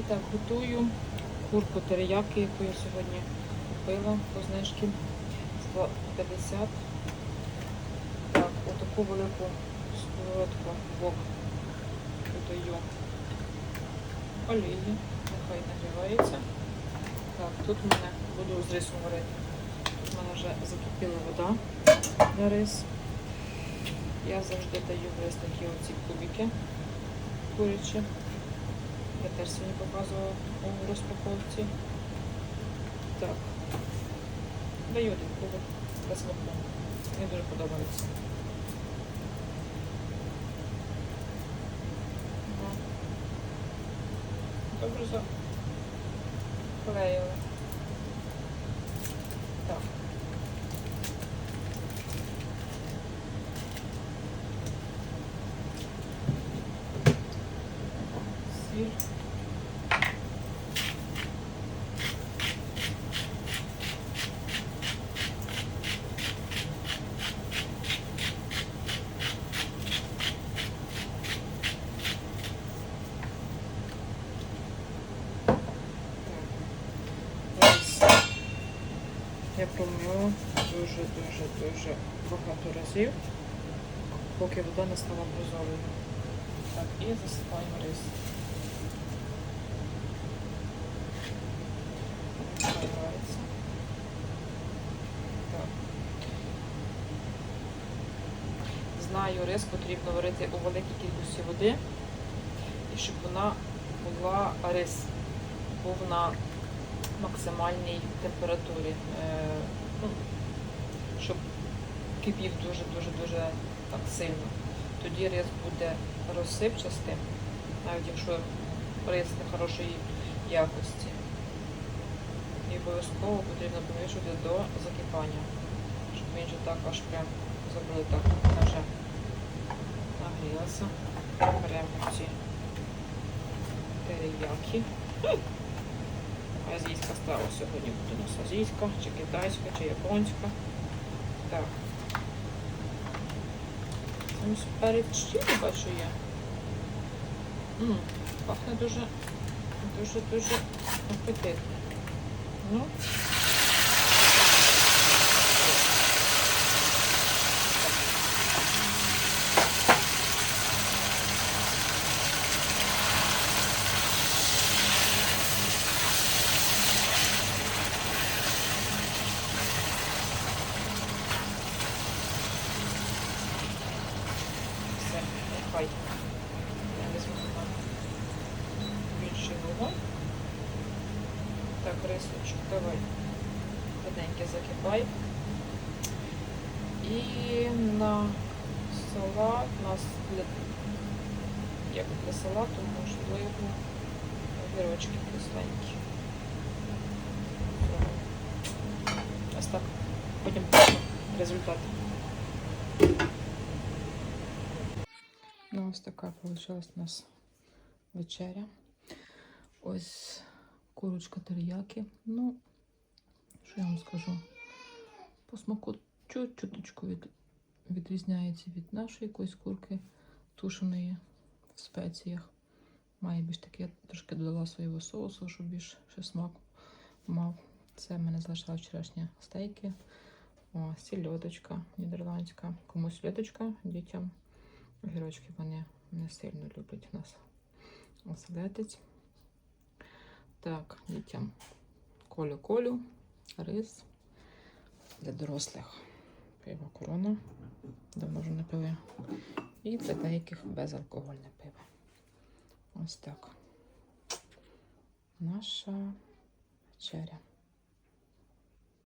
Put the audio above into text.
І так, готую курку терияки, яку я сьогодні купила по знижки. 150. Так, отаку велику сковородку бок додаю олії, нехай нагрівається. Так, тут в мене буду з рисом варити. У мене вже закипіла вода на рис. Я завжди даю в рис такі оці кубики курячі. Я теж сьогодні показувала у розпаковці. Так. Даю один кубик для смаку. Мені дуже подобається. Добре заклеїли. Так. Сіль. Я промила дуже-дуже-дуже багато разів, поки вода не стала прозорою. Так, і засипаємо рис. Нагрівається. Так. Знаю, рис потрібно варити у великій кількості води, і щоб вона була рис, був на максимальній температурі. Е, ну, щоб кипів дуже-дуже-дуже так сильно. Тоді рис буде розсипчастим, навіть якщо рис не хорошої якості. І обов'язково потрібно помішувати до закипання, щоб він же так аж прям забули так вже нагрілася. Беремо ці терияки. Азійська страва сьогодні буде у нас азійська, чи китайська, чи японська. Так. Ось перець чилі бачу я. М, пахне дуже, дуже, дуже апетитно. Ну. Нехай. Я візьму на більший вогонь. Так, рисочок, давай. Тоненьке закипай. І на салат, у нас для, як для салату, можливо, огірочки кисленькі. Ось так. Потім результат. Ну, ось така вийшла у нас вечеря. Ось курочка теріяки. Ну, що я вам скажу? По смаку чуть-чуточку від, відрізняється від нашої якоїсь курки тушеної в спеціях. Має більш таке, я трошки додала свого соусу, щоб більш ще смак мав. Це в мене залишила вчорашні стейки. О, сільодочка нідерландська. Комусь льодочка, дітям. Огірочки вони не сильно люблять нас оселедець. Так, дітям колю-колю, рис для дорослих. Пиво корона. Давно вже не пили. І для деяких безалкогольне пиво. Ось так. Наша вечеря.